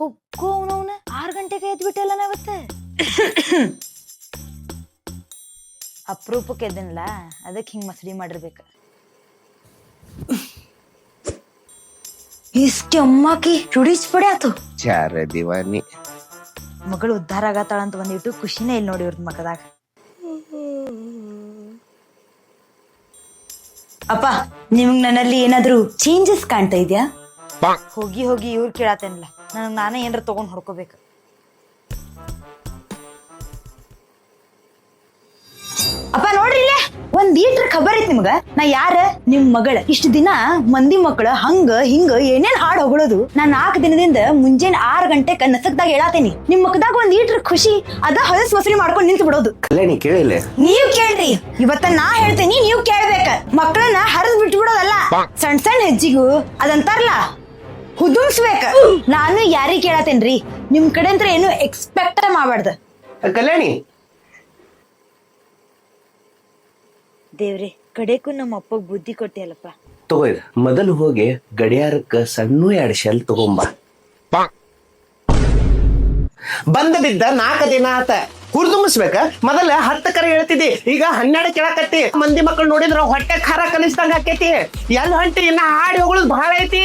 ಅವನವನ ಆರು ಗಂಟೆಗೆ ಎದ್ಬಿಟ್ಟಲ್ಲ ನಾವತ್ತೆ ಅಪರೂಪಕ್ಕೆ ಎದ್ದನಲ್ಲ ಅದಕ್ಕೆ ಹಿಂಗೆ ಮಸಡಿ ಮಾಡಿರ್ಬೇಕ. ಇಷ್ಟ ಅಮ್ಮಾಕಿ ಚುಡಿಸ್ ಪಡೆ ಆತು ಚಾರ ದಿವಾನಿ. ಮಗಳು ಉದ್ಧಾರ ಆಗತ್ತಾಳ ಅಂತ ಬಂದಿಟ್ಟು ಖುಷಿನೇ ಇಲ್ಲಿ ನೋಡಿ ಇವ್ರದ್ ಮಗದಾಗ. ಅಪ್ಪ ನಿಮ್ಗ್ ನನ್ನಲ್ಲಿ ಏನಾದ್ರೂ ಚೇಂಜಸ್ ಕಾಣ್ತಾ ಇದ್ಯಾ? ಹೋಗಿ ಹೋಗಿ ಇವ್ರು ಕೇಳತ್ತೇನಲ್ಲ. ನನಗ್ ನಾನೇ ಏನಾರ ತೊಗೊಂಡು ಹೊಡ್ಕೋಬೇಕು. ಅಪ್ಪ ನೋಡ್ರಿ ಇಲ್ಲೇ ಒಂದ್ ಈಟ್ರ ಖಬರ್ ಐತಿ ನಿಮ್ಗ. ನಾ ಯಾರ ನಿಮ್ ಮಗಳ. ಇಷ್ಟ ದಿನ ಮಂದಿ ಮಕ್ಕಳ ಹಂಗ ಹಿಂಗ ಏನೇನ್ ಹಾಡ್ ಹೊಗಳೋದು. ನಾ ನಾಲ್ಕು ದಿನದಿಂದ ಮುಂಜಾನೆ ಆರ್ ಗಂಟೆಕ ನಸಕ್ದಾಗ ಹೇಳಾತೇನಿ. ನಿಮ್ ಮಕ್ಕದಾಗ ಒಂದ್ ಈಟ್ರ ಖುಷಿ ಅದ ಹೊಲಸ್ ಮಸಲಿ ಮಾಡ್ಕೊಂಡ್ ನಿಂತು ಬಿಡೋದು. ಕಲ್ಯಾಣಿ ಕೇಳಿಲ್ಲ ನೀವ್ ಕೇಳ್ರಿ. ಇವತ್ತ ನಾ ಹೇಳ್ತೇನಿ ನೀವ್ ಕೇಳ್ಬೇಕ. ಮಕ್ಕಳನ್ನ ಹರಿದ್ ಬಿಟ್ಟು ಬಿಡೋದಲ್ಲ ಸಣ್ಣ ಸಣ್ಣ ಹೆಜ್ಜಿಗೂ ಅದಂತಾರಲ್ಲ. ಹುದುಮ್ಸ್ಬೇಕ ನಾನು ಯಾರಿಗೆ ಕೇಳತ್ತೇನ್ರಿ? ನಿಮ್ ಕಡೆ ಅಂತ ಏನು ಎಕ್ಸ್ಪೆಕ್ಟ್ ಮಾಡ್ಬಾರ್ದ. ಕಲ್ಯಾಣಿ. ದೇವ್ರಿ ಕಡೆಗೂ ನಮ್ಮ ಅಪ್ಪಗ್ ಬುದ್ಧಿ ಕೊಟ್ಟಿಯಲ್ಲಪ್ಪ. ತಗೋ ಇದು. ಮೊದಲು ಹೋಗಿ ಗಡಿಯಾರಕ್ಕ ಸಣ್ಣ ಎರಡು ಶೆಲ್ ತಗೊಂಬ. ಬಂದ ಬಿದ್ದ ನಾಲ್ಕು ದಿನ ಆತ. ಹುರ್ದುಂಬಸ್ಬೇಕ ಮೊದಲ ಹತ್ತು ಕರೆ ಹೇಳ್ತಿದ್ದಿ ಈಗ ಹನ್ನೆರಡು ಕೇಳಕತ್ತಿ. ಮಂದಿ ಮಕ್ಕಳು ನೋಡಿದ್ರ ಹೊಟ್ಟೆ ಖಾರ ಕಲಿಸ್ದಂಗ ಆಕೈತಿ. ಎಲ್ಲಿ ಹೊಂಟಿ ಇನ್ನ ಹಾಡಿ ಹೋಗುದು ಬಹಳ ಐತಿ.